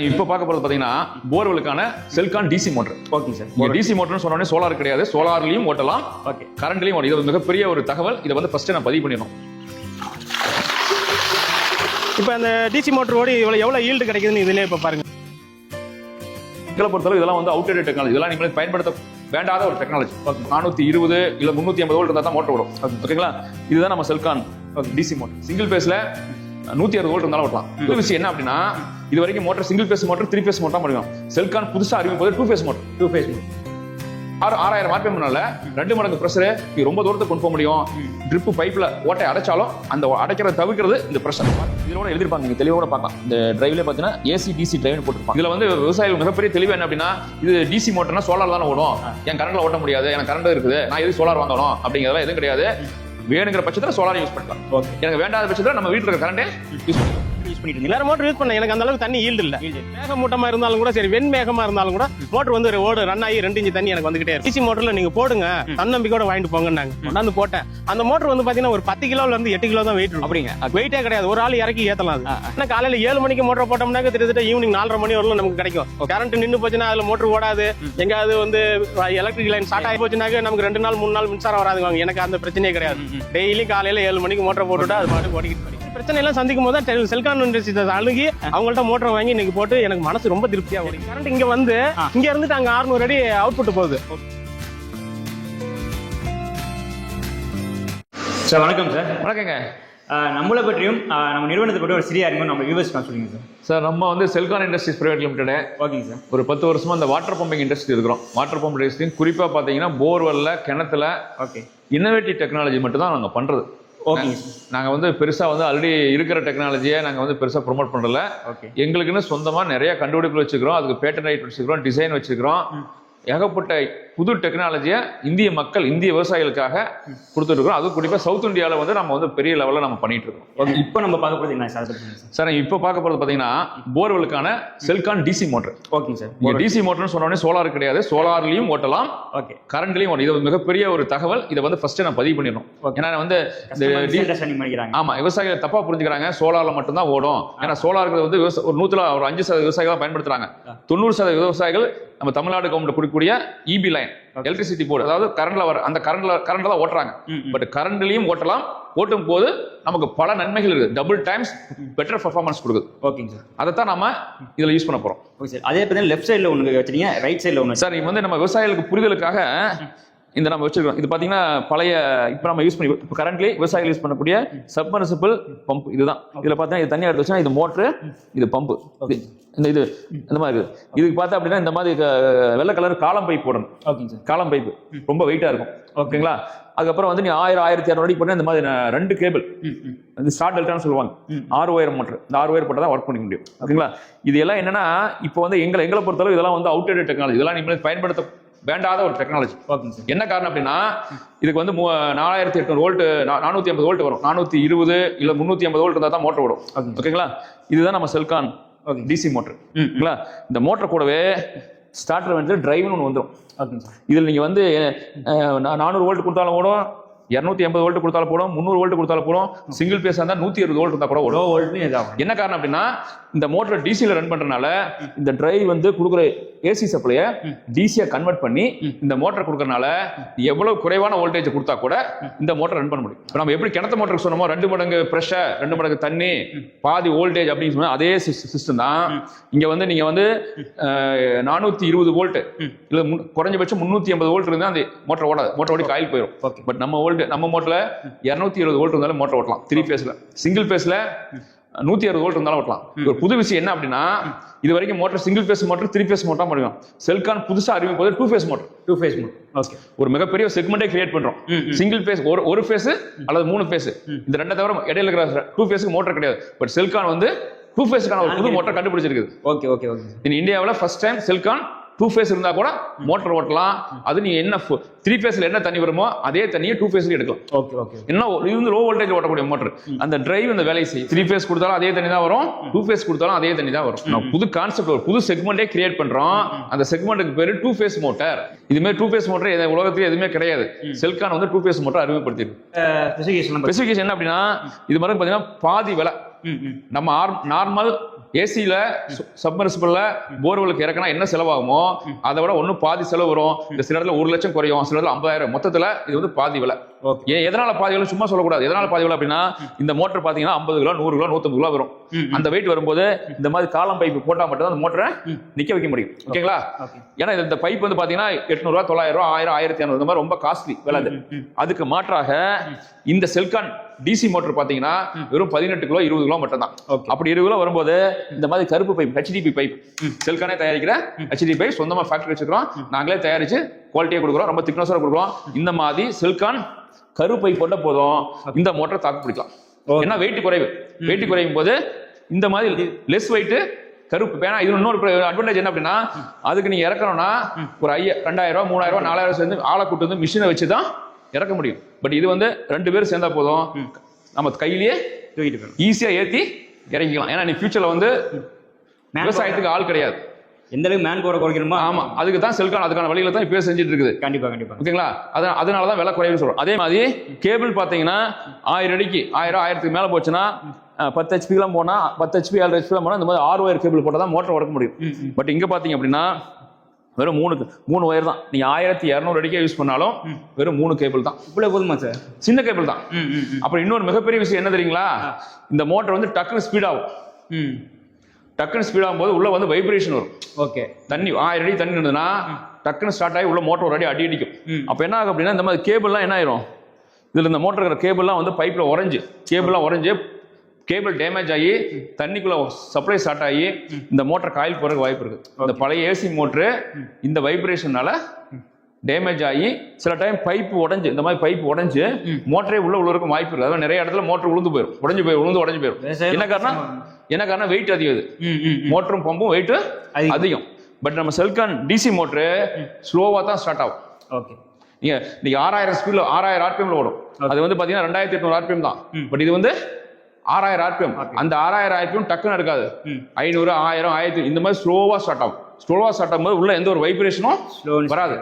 இப்போ பார்க்க போறது பாத்தீங்கன்னா போர்வெலுக்கான Selcon DC motor okay sir இங்க டிசி மோட்டர்னு சொன்ன உடனே சோலார் கிடையாது. சோலார்லயும் ஓட்டலாம். ஓகே கரண்ட்லயும் ஓடும் இது மிகப்பெரிய ஒரு தகவல். இதை வந்து ஃபர்ஸ்ட் நான் பதிவு பண்ணிடணும். இப்போ அந்த டிசி மோட்டர் ஓடி இவ்வளோ எவ்வளோ ஈல்டு கிடைக்குதுன்னு இதுலேயே இப்போ பாருங்க. எங்களை பொறுத்தளவு இதெல்லாம் வந்து அவுட்டேட் டெக்னாலஜி இதெல்லாம் நீங்க பயன்படுத்த வேண்டாத ஒரு டெக்னாலஜி நானூத்தி இருபது இல்ல முன்னூத்தி ஐம்பது வோல்ட் இருந்தா தான் மோட்டர் ஓடும். ஓகேங்களா? இதுதான் நம்ம செல்கான் டிசி மோட்டர் சிங்கிள் பேஸ்ல நூத்தி அறுபது வோல்ட் இருந்தாலும் ஓட்டலாம். இது விஷயம் என்ன அப்படின்னா இது வரைக்கும் motor single phase motor three phase motor முடியும் செல்கான் புதுசா அறிவிப்பது two phase motor two phase ஆறு ஆறாயிரம் ஆர்பிஎம்னால ரெண்டு மடங்கு ப்ரெஷர் ரொம்ப தூரத்துக்கு கொண்டு போக முடியும். ட்ரிப் பைப்ல ஓட்டை அடைச்சாலும் அந்த அடைக்கிறத தவிர்க்கிறது இந்த ப்ரெஷர் இதோட எழுதிருப்பாங்க நீங்க தெளிவோட பார்க்கலாம். இந்த டிரைவ்ல பாத்தீங்கன்னா ஏசி டிசி டிரைவ்னு போட்டுருப்பாங்க. இதுல வந்து விவசாயிகள் மிகப்பெரிய தெளிவு என்ன அப்படின்னா இது டிசி மோட்டர்னா சோலார் தானே ஓடும். என் கரண்ட்ல ஓட்ட முடியாது எனக்கு கரண்ட் இருக்குது. நான் எதுக்கு சோலார் வாங்கணும் அப்படிங்கிறதெல்லாம் எதுவும் கிடையாது. வேணுங்கிற பட்சத்துல சோலார் யூஸ் பண்ணிக்கலாம். ஓகே எனக்கு வேண்டாத பட்சத்துல நம்ம வீட்டுல இருக்க கரண்டே யூஸ் பண்ணிக்கலாம். பண்ணிட்டு எல்லாரும் மோட்டர் யூஸ் பண்ண எனக்கு அந்த அளவுக்கு தண்ணி ஈல்டு இல்ல. மேகமூட்டமா இருந்தாலும் கூட சரி வெண் மேகமா இருந்தாலும் கூட மோட்டர் வந்து ஒரு ஓடு ரன் ஆகி ரெண்டு இன்ச்சு தண்ணி எனக்கு வந்துகிட்டே இருக்கு. டிசி மோட்டர்ல நீங்க போடுங்க. தன்னம்பிக்கையோட வாங்கிட்டு போங்கன்னாங்க. கொண்டாந்து போட்டேன். அந்த மோட்டர் வந்து பாத்தீங்கன்னா ஒரு பத்து கிலோல இருந்து எட்டு கிலோ தான் வெயிட் இருக்கும். அப்படிங்க வெயிட்டே கிடையாது. ஒரு ஆள் இறக்கி ஏத்தலாம் அது. ஆனா காலையில ஏழு மணிக்கு மோட்டர் போட்டோம்னாக்க கிட்டத்தட்ட ஈவினிங் நாலரை மணி வரலாம் நமக்கு கிடைக்கும். கரண்ட் நின்னு போச்சுன்னா அதுல மோட்டர் ஓடாது. எங்காவது வந்து எலக்ட்ரிக் லைன் ஸ்டார்ட் ஆகி போச்சுனாக்க நமக்கு ரெண்டு நாள் மூணு நாள் மின்சாரம் வராதுங்க. எனக்கு அந்த பிரச்சனையே கிடையாது. டெய்லி காலையில ஏழு மணிக்கு மோட்டர் போட்டுவிட்டா அது பாட்டு ஓடிக்கிட்டு. பிரச்சனை எல்லாம் சந்திக்கும் போது தான் செல்கான் இண்டஸ்ட்ரி அழுகி அவங்கள்ட்ட மோட்டர் வாங்கி இன்னைக்கு போட்டு எனக்கு மனசு ரொம்ப திருப்தியா ஓடி. கரண்ட் இங்க வந்து இங்க இருந்துட்டு அங்க 600 அடி அவுட்புட் போகுது. சார் வணக்கம் சார். வணக்கங்க. நம்மளை பற்றியும் நம்ம நிறுவனத்தை பற்றி ஒரு சிறிய அறிமுகம் நம்ம வியூவர்ஸ் சொல்லுங்க சார். சார் நம்ம வந்து செல்கான் இண்டஸ்ட்ரீஸ் பிரைவேட் லிமிடெட் ஓகேங்க சார். ஒரு பத்து வருஷமா இந்த வாட்டர் பம்பிங் இண்டஸ்ட்ரி இருக்கிறோம். வாட்டர் பம்ப் இண்டஸ்ட்ரி குறிப்பா பாத்தீங்கன்னா போர்வெல்ல கிணத்துல ஓகே. இன்னோவேட்டிவ் டெக்னாலஜி மட்டும் தான் நாங்க பண்றது. ஓகேங்க சார் நாங்க வந்து பெருசா வந்து ஆல்ரெடி இருக்கிற டெக்னாலஜியை நாங்க வந்து பெருசா ப்ரோமோட் பண்றல ஓகே. எங்களுக்குன்னு சொந்தமா நிறைய கண்டுபிடிப்பு வச்சுக்கிறோம் அதுக்கு பேட்டன் ரைட் வச்சுக்கிறோம் டிசைன் வச்சுக்கிறோம் ஏகப்பட்ட புது டெக்னாலஜியை இந்திய மக்கள் இந்திய விவசாயிகளுக்காக கொடுத்துட்டு இருக்கோம் அதுவும் குறிப்பா சவுத் இந்தியாவில் வந்து நம்ம வந்து பெரிய லெவலில் நம்ம பண்ணிட்டு இருக்கோம் ஓகே இப்போ நம்ம பார்க்க போகிறது என்ன? Sir sir. இப்போ பார்க்க போறது பாத்தீங்கன்னா போர்வெலுக்கான செல்கான் டிசி மோட்டர் ஓகேங்க சார். டிசி மோட்டர்னு சொன்ன உடனே சோலார் கிடையாது. சோலார்லயும் ஓட்டலாம். ஓகே கரண்ட்லயும் ஓடும் இது மிகப்பெரிய ஒரு தகவல். இதை வந்து ஃபர்ஸ்ட் நான் பதிவு பண்ணிடணும். ஏன்னா வந்து பண்ணிக்கிறாங்க ஆமா விவசாயிகள் தப்பா புரிஞ்சுக்கிறாங்க. சோலார்ல மட்டும்தான் ஓடும். ஏன்னா சோலாருக்கு வந்து ஒரு நூத்துல ஒரு அஞ்சு சதவீத விவசாயிகள் தான் பயன்படுத்துறாங்க. தொண்ணூறு சதவீத விவசாயிகள் நம்ம தமிழ்நாடு கவர்மெண்ட் கொடுக்கக்கூடிய இபி லைன் எலக்ட்ரிசிட்டி போர்டு அதாவது கரண்ட்ல வர அந்த கரண்ட்ல கரண்ட்ல தான் ஓட்டுறாங்க. பட் கரண்ட்லயும் ஓட்டலாம். ஓட்டும் போது நமக்கு பல நன்மைகள் இருக்குது. டபுள் டைம்ஸ் பெட்டர் பர்ஃபார்மன்ஸ் கொடுக்குது. ஓகேங்க சார் அதைத்தான் நம்ம இதுல யூஸ் பண்ண போறோம். ஓகே சார் அதே பார்த்தீங்கன்னா லெஃப்ட் சைடில் ஒன்று வச்சிருக்கீங்க ரைட் சைடில் ஒன்று சார் இப்போ வந்து நம்ம விவசாயிகளுக்கு புரிதலுக்காக இந்த நம்ம வச்சிருக்கோம் இது பாத்தீங்கன்னா பழைய இப்போ நம்ம யூஸ் பண்ணி இப்போ கரண்ட்லி விவசாயிகள் யூஸ் பண்ணக்கூடிய சப்மர்சிபிள் பம்ப் இதுதான். இதுல பார்த்தீங்கன்னா இது தண்ணி எடுத்து வச்சா இது மோட்ரு இது பம்பு இந்த இது இந்த மாதிரி இருக்குது. இதுக்கு பார்த்தா அப்படின்னா இந்த மாதிரி வெள்ளை கலர் காலம் பைப் போடணும். ஓகேங்க சார் காலம் பைப் ரொம்ப வெயிட்டா இருக்கும். ஓகேங்களா? அதுக்கப்புறம் வந்து நீ ஆயிரம் ஆயிரத்தி இரநூறு போட்டா இந்த மாதிரி ரெண்டு கேபிள் இந்த ஸ்டார்ட் டெல்டான்னு சொல்லுவாங்க. ஆறு ஒயர் மோட்டர் இந்த ஆறு ஒயர் போட்டால் தான் ஒர்க் பண்ணிக்க முடியும். ஓகேங்களா? இது எல்லாம் என்னன்னா இப்போ வந்து எங்களை எங்களை பொறுத்தளவு இதெல்லாம் வந்து அவுட்டேட் டெக்னாலஜி இதெல்லாம் நீங்கள் பயன்படுத்த வேண்டாத ஒரு டெக்னாலஜி என்ன காரணம் அப்படின்னா இதுக்கு வந்து மூ- நாலாயிரத்தி எட்நூறு வோல்ட் நானூத்தி ஐம்பது வோல்ட் வரும். நானூத்தி இருபது இல்ல முன்னூத்தி ஐம்பது வோல்ட் இருந்தால் தான் மோட்டர் ஓடும். ஓகேங்களா? இதுதான் நம்ம செல்கான். DC motor. ஓகேங்களா? இந்த மோட்டர் கூடவே ஸ்டார்டர் வந்து டிரைவ்னு ஒன்று வந்துடும் இதில் நீங்கள் வந்து நானூறு வோல்ட் கொடுத்தாலும் ஓடும் இரநூத்தி எண்பது வோல்ட் கொடுத்தாலும் போடும் முந்நூறு வோல்ட் கொடுத்தாலும் போடும் சிங்கிள் பேஸ் இருந்தால் நூற்றி இருபது வோல்ட் இருந்தால் கூட ஓடும். என்ன காரணம் அப்படின்னா இந்த மோட்டர் டிசியில் ரன் பண்றதுனால இந்த டிரைவ் வந்து கொடுக்குற ஏசி சப்ளையை டிசியை கன்வெர்ட் பண்ணி இந்த மோட்டர் கொடுக்கறனால எவ்வளவு குறைவான வோல்டேஜ் கொடுத்தா கூட இந்த மோட்டர் ரன் பண்ண முடியும். இப்போ நம்ம எப்படி கிணத்து மோட்டருக்கு சொன்னோமோ ரெண்டு மடங்கு ப்ரெஷர் ரெண்டு மடங்கு தண்ணி பாதி வோல்டேஜ் அப்படின்னு சொன்னா அதே சிஸ்டம் தான். இங்க வந்து நீங்க வந்து நானூத்தி இருபது வோல்ட் இல்ல குறைஞ்சபட்சம் முன்னூத்தி ஐம்பது வோல்ட் இருந்தா அந்த மோட்டர் ஓடாது மோட்டர் ஓடி காயில் போயிடும். பட் நம்ம வோல்ட் நம்ம மோட்டர்ல இருநூத்தி இருபது வோல்ட் இருந்தாலும் மோட்டர் ஓட்டலாம். த்ரீ பேஸ்ல சிங்கிள் பேஸ்ல நூத்தி அறுபது வோல்ட் இருந்தாலும் ஓட்டலாம். ஒரு புது விஷயம் என்ன அப்படின்னா இது வரைக்கும் motor single phase motor three phase motor முடியும் செல்கான் புதுசா அறிவிப்பது two phase motor two phase mode okay ஒரு மிகப்பெரிய செக்மெண்டே கிரியேட் பண்றோம். சிங்கிள் பேஸ் ஒரு ஒரு ஃபேஸ் அல்லது மூணு ஃபேஸ் இந்த ரெண்டை தவிர இடையில இருக்கிற டூ ஃபேஸ்க்கு மோட்டர் கிடையாது. பட் செல்கான் வந்து டூ ஃபேஸ்க்கான ஒரு புது மோட்டர் கண்டுபிடிச்சிருக்குது. ஓகே ஓகே ஓகே இந்தியாவில் first time Selcon two phase இருந்தா கூட மோட்டர் ஓட்டலாம். அது நீ என்ன த்ரீ ஃபேஸ்ல என்ன தண்ணி வருமோ அதே தண்ணியை டூ ஃபேஸ்ல எடுக்கலாம். ஓகே ஓகே என்ன இது வந்து லோ வோல்டேஜ் ஓட்டக்கூடிய மோட்டர் அந்த டிரைவ் இந்த வேலையை செய்யும் த்ரீ ஃபேஸ் கொடுத்தாலும் அதே தண்ணி தான் வரும். டூ ஃபேஸ் கொடுத்தாலும் அதே தண்ணி தான் வரும். நான் புது கான்செப்ட் ஒரு புது செக்மெண்டே கிரியேட் பண்றோம். அந்த செக்மெண்ட்டுக்கு பேரு டூ ஃபேஸ் மோட்டார் இதுமாதிரி டூ ஃபேஸ் மோட்டர் உலகத்துல எதுவுமே கிடையாது. செல்கான் வந்து டூ ஃபேஸ் மோட்டர் அறிமுகப்படுத்திருக்கு. ஸ்பெசிஃபிகேஷன் என்ன அப்படின்னா இது மாதிரி பாத்தீங்கன்னா பாதி விலை. நம்ம நார்மல் ஏசியில் சப்மர்சிபிளில் போர்வெலுக்கு இறக்கினா என்ன செலவாகுமோ அதை விட ஒன்றும் பாதி செலவு வரும். இந்த சில இடத்துல ஒரு லட்சம் குறையும் சில இடத்துல ஐம்பதாயிரம். மொத்தத்தில் இது வந்து பாதி விலை. ஏன் எதனால பாதி விலை சும்மா சொல்லக்கூடாது. எதனால பாதி விலை அப்படின்னா இந்த மோட்டர் பார்த்தீங்கன்னா ஐம்பது கிலோ நூறு கிலோ நூற்றம்பது கிலோ வரும். அந்த வெயிட் வரும்போது இந்த மாதிரி காலம் பைப்பு போட்டால் மட்டும் தான் அந்த மோட்டரை நிற்க வைக்க முடியும். ஓகேங்களா? ஓகே ஏன்னா இந்த பைப் வந்து பார்த்தீங்கன்னா எட்நூறுவா தொள்ளாயிரம் ரூபா ஆயிரம் ஆயிரத்தி இரநூறு இந்த மாதிரி ரொம்ப காஸ்ட்லி விலை அது. அதுக்கு மாற்றாக இந்த செல்கான் டிசி மோட்டர் பார்த்தீங்கன்னா வெறும் பதினெட்டு கிலோ இருபது கிலோ மட்டும் தான் அப்படி இருபது கிலோ வரும்போது இந்த மாதிரி கருப்பு பைப் ஹெச்டிபி பைப் செல்கானே தயாரிக்கிற ஹெச்டி பைப் சொந்தமாக ஃபேக்டரி வச்சுக்கிறோம் நாங்களே தயாரிச்சு குவாலிட்டியாக கொடுக்குறோம். ரொம்ப திக்னஸாக கொடுக்குறோம். இந்த மாதிரி செல்கான் பைப் போட்ட போதும் இந்த மோட்டர் தாக்கு பிடிக்கலாம். ஏன்னா வெயிட் குறைவு. வெயிட் குறையும் போது இந்த மாதிரி லெஸ் வெயிட் கருப்பு ஏன்னா இது இன்னொரு அட்வான்டேஜ் என்ன அப்படின்னா அதுக்கு நீங்க இறக்கணும்னா ஒரு ஐயா ரெண்டாயிரம் ரூபாய் மூணாயிரம் ரூபாய் நாலாயிரம் சேர்ந்து ஆளை கூட்டு வந்து மிஷினை வச்சு தான் இறக்க முடியும். பட் இது வந்து ரெண்டு பேரும் சேர்ந்தா போதும். நம்ம கையிலேயே தூக்கிட்டு போயிடும் ஈஸியா ஏத்தி இறக்கிக்கலாம் ஏன்னா நீ ஃபியூச்சர்ல வந்து விவசாயத்துக்கு ஆள் கிடையாது. எந்த அளவுக்கு மேன் பவரை குறைக்கணுமோ ஆமா. அதுக்கு தான் செல்கான் அதுக்கான வழிகளை தான் இப்பயே செஞ்சுட்டு இருக்குது. கண்டிப்பா கண்டிப்பா. ஓகேங்களா? அதான் அதனால தான் விலை குறைவுன்னு சொல்றோம். அதே மாதிரி கேபிள் பார்த்தீங்கன்னா ஆயிரம் அடிக்கு ஆயிரம் ஆயிரத்துக்கு மேலே போச்சுன்னா பத்து ஹெச்பிலாம் போனால் பத்து ஹெச்பி ஏழு ஹெச்பிலாம் போனால் இந்த மாதிரி ஆறு ஒயர் கேபிள் போட்டால் தான் மோட்டர் உடக்க முடியும். பட் இங்கே பார்த்தீங்க அப்படின்னா வெறும் மூணு மூணு ஒயர் தான். நீங்கள் ஆயிரத்தி இரநூறு அடிக்கே யூஸ் பண்ணாலும் வெறும் மூணு கேபிள் தான். இவ்வளவு போதுமா சார் சின்ன கேபிள் தான். அப்புறம் இன்னொரு மிகப்பெரிய விஷயம் என்ன தெரியுங்களா? இந்த மோட்டர் வந்து டக்குன்னு ஸ்பீட் ஆகும். ம். டக்குன்னு ஸ்பீட் ஆகும்போது உள்ள வந்து வைப்ரேஷன் வரும். ஓகே. தண்ணி ஆயிரம் அடி தண்ணி இருந்ததுன்னா டக்குன்னு ஸ்டார்ட் ஆகி உள்ள மோட்டர் ஒரு அடி அடி அடிக்கும். அப்போ என்ன ஆகும் அப்படின்னா இந்த மாதிரி கேபிள்லாம் என்ன ஆயிரும்? இதில் இந்த மோட்டர் இருக்கிற கேபிள்லாம் வந்து பைப்பில் உறைஞ்சு கேபிள்லாம் உறைஞ்சு கேபிள் டேமேஜ் ஆகி தண்ணிக்குள்ள சப்ளை ஸ்டார்ட் ஆகி இந்த மோட்டர் காயில் போறதுக்கு வாய்ப்பு இருக்கு. இந்த பழைய ஏசி மோட்ரு இந்த வைப்ரேஷனால டேமேஜ் ஆகி சில டைம் பைப் உடைஞ்சு இந்த மாதிரி பைப் உடைஞ்சு மோட்டரே உள்ள உள்ள வாய்ப்பு இருக்கு. அதாவது நிறைய இடத்துல மோட்டர் உளுந்து போயிடும் உடைஞ்சு போயிடும் உளுந்து உடைஞ்சு போயிடும் என்ன காரணம்? என்ன காரணம்? வெயிட் அதிகம் இது ம். மோட்டரும் பம்பும் வெயிட் அதிகம். பட் நம்ம செல்கான் டிசி மோட்ரு ஸ்லோவாக தான் ஸ்டார்ட் ஆகும். ஓகே நீங்க நீங்க ஆறாயிரம் ஸ்பீட்ல ஆறாயிரம் ஆர்பிஎம்ல ஓடும். அது வந்து பாத்தீங்கன்னா ரெண்டாயிரத்தி எட்நூறு ஆர்பிஎம் தான். பட் இது வந்து ஆறாயிரம் ஆர்பிஎம். அந்த ஆறாயிரம் ஆர்பிஎம் டக்குன்னு எடுக்காது. ம். ஐநூறு ஆயிரம் ஆயிரத்தி இந்த மாதிரி ஸ்லோவா ஸ்டார்ட் ஆகும். ஸ்லோவா ஸ்டார்ட் ஆகும்போது உள்ள எந்த ஒரு வைப்ரேஷனும் வராது.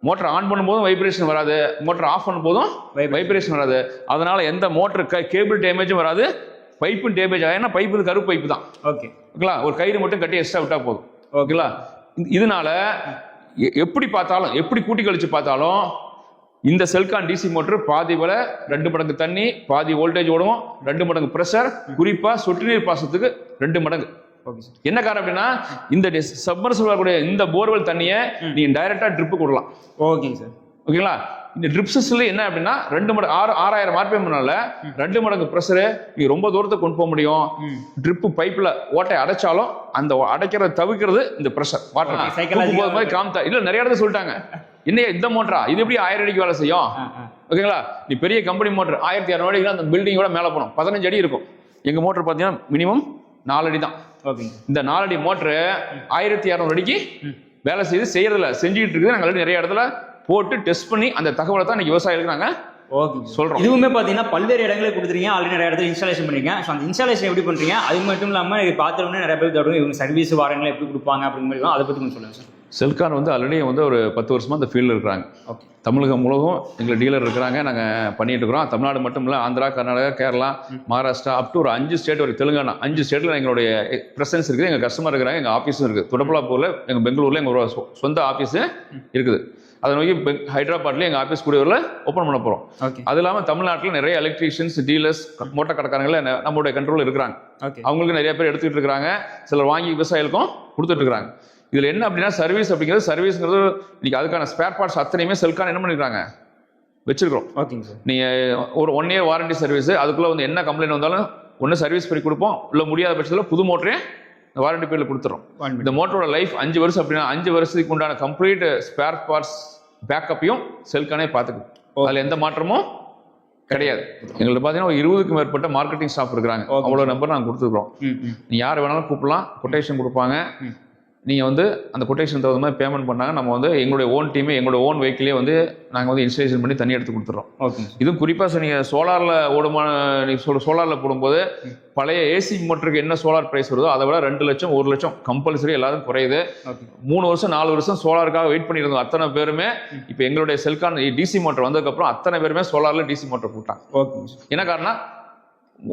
மோட்டர் ஆன் பண்ணும்போதும் வைப்ரேஷன் வராது. மோட்டர் ஆஃப் பண்ணும்போதும். வைப்ரேஷன் வராது. அதனால எந்த மோட்டர் கேபிள் டேமேஜும் வராது. பைப்பும் டேமேஜ் ஆகும் ஏன்னா பைப்பு கருப்பு பைப்பு தான். ஓகே ஓகேங்களா? ஒரு கயிறு மட்டும் கட்டி எக்ஸ்ட்ரா விட்டா போதும். ஓகேங்களா? இதனால எப்படி பார்த்தாலும் எப்படி கூட்டி கழிச்சு பார்த்தாலும் இந்த செல்கான் டிசி மோட்டர் பாதி விலை ரெண்டு மடங்கு தண்ணி பாதி வோல்டேஜ் ஓடும் ரெண்டு மடங்கு ப்ரெஷர் குறிப்பா சொட்டு நீர் பாசத்துக்கு ரெண்டு மடங்கு. ஓகே சார் என்ன காரணம் அப்படின்னா இந்த சப்மர்சல் வரக்கூடிய இந்த போர்வெல் தண்ணியை நீ டைரக்டா ட்ரிப்பு கொடுக்கலாம். ஓகேங்க சார் ஓகேங்களா இந்த ட்ரிப் சிஸ்டம்ல என்ன அப்படின்னா ரெண்டு மடங்கு ஆறு ஆறாயிரம் ஆர்பிஎம்னால ரெண்டு மடங்கு ப்ரெஷரு நீ ரொம்ப தூரத்துக்கு கொண்டு போக முடியும். ட்ரிப்பு பைப்ல ஓட்டை அடைச்சாலும் அந்த அடைக்கிறத தவிர்க்கிறது இந்த ப்ரெஷர் வாட்டர் போது மாதிரி காமித்தா இல்ல நிறைய இடத்துல சொல்லிட்டாங்க. என்னையா இந்த மோட்டரா? இது எப்படி ஆயிரம் அடிக்கு வேலை செய்யும்? ஓகேங்களா? நீ பெரிய கம்பெனி மோட்டர் ஆயிரத்தி இரநூறு அடிக்கு அந்த பில்டிங்கோட மேலே போகணும். பதினஞ்சு அடி இருக்கும். எங்க மோட்டர் பார்த்தீங்கன்னா மினிமம் நாலு அடி தான். இந்த நாலடி மோட்டரு ஆயிரத்தி இரநூறு அடிக்கு வேலை செய்து செய்யறதில்ல. செஞ்சுக்கிட்டு இருக்குது. நாங்கள் நிறைய இடத்துல போட்டு டெஸ்ட் பண்ணி அந்த தகவலை தான் இன்னைக்கு விவசாயிகளுக்கு நாங்கள் சொல்றோம். இதுவுமே பார்த்தீங்கன்னா பல்வேறு இடங்களுக்கு கொடுத்துருக்கீங்க. ஆல்ரெடி நிறைய இடத்துல இன்ஸ்டாலேஷன் பண்ணிருக்கீங்க. ஸோ அந்த இன்ஸ்டாலேஷன் எப்படி பண்றீங்க? அது மட்டும் இல்லாமல் இது பார்த்துட்டு நிறைய பேர் தருவாங்க இவங்க சர்வீஸ் வாரங்களை எப்படி கொடுப்பாங்க அப்படிங்கிற அதை பற்றி கொஞ்சம் சொல்லுங்க சார் செல்கான் வந்து ஆல்ரெடி வந்து ஒரு பத்து வருஷமா இந்த ஃபீல்டில் இருக்கிறாங்க. ஓகே தமிழகம் முழுவதும் எங்களை டீலர் இருக்கிறாங்க நாங்கள் பண்ணிட்டு இருக்கிறோம். தமிழ்நாடு மட்டும் இல்லை ஆந்திரா கர்நாடகா கேரளா மகாராஷ்டிரா அப் டு ஒரு அஞ்சு ஸ்டேட் வரைக்கும் தெலுங்கானா அஞ்சு ஸ்டேட்டில் எங்களுடைய ப்ரெசன்ஸ் இருக்குது எங்கள் கஸ்டமர் இருக்கிறாங்க எங்கள் ஆஃபீஸும் இருக்குது. துடப்பலாப்பூரில் எங்கள் பெங்களூரில் எங்கள் சொ- சொந்த ஆஃபீஸு இருக்குது. அதை நோக்கி ஹைதராபாத்லேயும் எங்கள் ஆஃபீஸ் கூடியவரில் ஓப்பன் பண்ண போகிறோம் அது இல்லாமல் தமிழ்நாட்டில் நிறைய எலக்ட்ரீஷியன்ஸ் டீலர்ஸ் மோட்டார் கடைக்காரங்கள நம்மளுடைய கண்ட்ரோல் இருக்கிறாங்க. அவங்களுக்கு நிறைய பேர் எடுத்துக்கிட்டு இருக்கிறாங்க. சிலர் வாங்கி விவசாயிகளுக்கும் கொடுத்துட்டு இருக்காங்க இதில் என்ன அப்படின்னா சர்வீஸ் அப்படிங்கிறது சர்வீஸ்ங்கிறது இன்னைக்கு அதுக்கான ஸ்பேர் பார்ட்ஸ் அத்தனையுமே செல்கான் என்ன பண்ணிருக்காங்க? வச்சிருக்கிறோம். ஓகேங்க சார் நீங்கள் ஒரு ஒன் இயர் வாரண்டி சர்வீஸ் அதுக்குள்ளே வந்து என்ன கம்ப்ளைண்ட் வந்தாலும் ஒன்று சர்வீஸ் பண்ணி கொடுப்போம். இல்லை முடியாத பட்சத்தில் புது மோட்டரே வாரண்டி One minute. இந்த மோட்டரோட லைஃப் அஞ்சு வருஷம் அப்படின்னா அஞ்சு வருஷத்துக்கு உண்டான கம்ப்ளீட் ஸ்பேர் பார்ட்ஸ் பேக்கப்பையும் செல்கானே பார்த்துக்குது அதில் எந்த மாற்றமும் கிடையாது. எங்கள்ட்ட பார்த்தீங்கன்னா ஒரு இருபதுக்கும் மேற்பட்ட மார்க்கெட்டிங் ஸ்டாஃப் இருக்கிறாங்க. அவ்வளோ நம்பர் நாங்கள் கொடுத்துருக்கோம் நீ யார் வேணாலும் கூப்பிடலாம். கொட்டேஷன் கொடுப்பாங்க. நீங்கள் வந்து அந்த கொட்டேஷன் தகுந்த மாதிரி பேமெண்ட் பண்ணாங்க நம்ம வந்து எங்களுடைய ஓன் டீமே எங்களோட ஓன் வெஹிக்கிளே வந்து நாங்கள் வந்து இன்ஸ்டலேஷன் பண்ணி தண்ணி எடுத்து கொடுத்துறோம் சார் இதுவும் குறிப்பாக சார் நீங்கள் சோலாரில் ஓடுமான நீங்கள் சொல் சோலாரில் போடும்போது பழைய ஏசி மோட்டருக்கு என்ன சோலார் ப்ரைஸ் வருதோ அதை விட ரெண்டு லட்சம் ஒரு லட்சம் கம்பல்சரி எல்லாரும் குறையுது. ஓகே மூணு வருஷம் நாலு வருஷம் சோலாருக்காக வெயிட் பண்ணியிருந்தோம். அத்தனை பேருமே இப்போ எங்களுடைய செல்கான் டிசி மோட்டர் வந்ததுக்கப்புறம் அத்தனை பேருமே சோலாரில் டிசி மோட்டர் போட்டாங்க. சார் என்ன காரணம்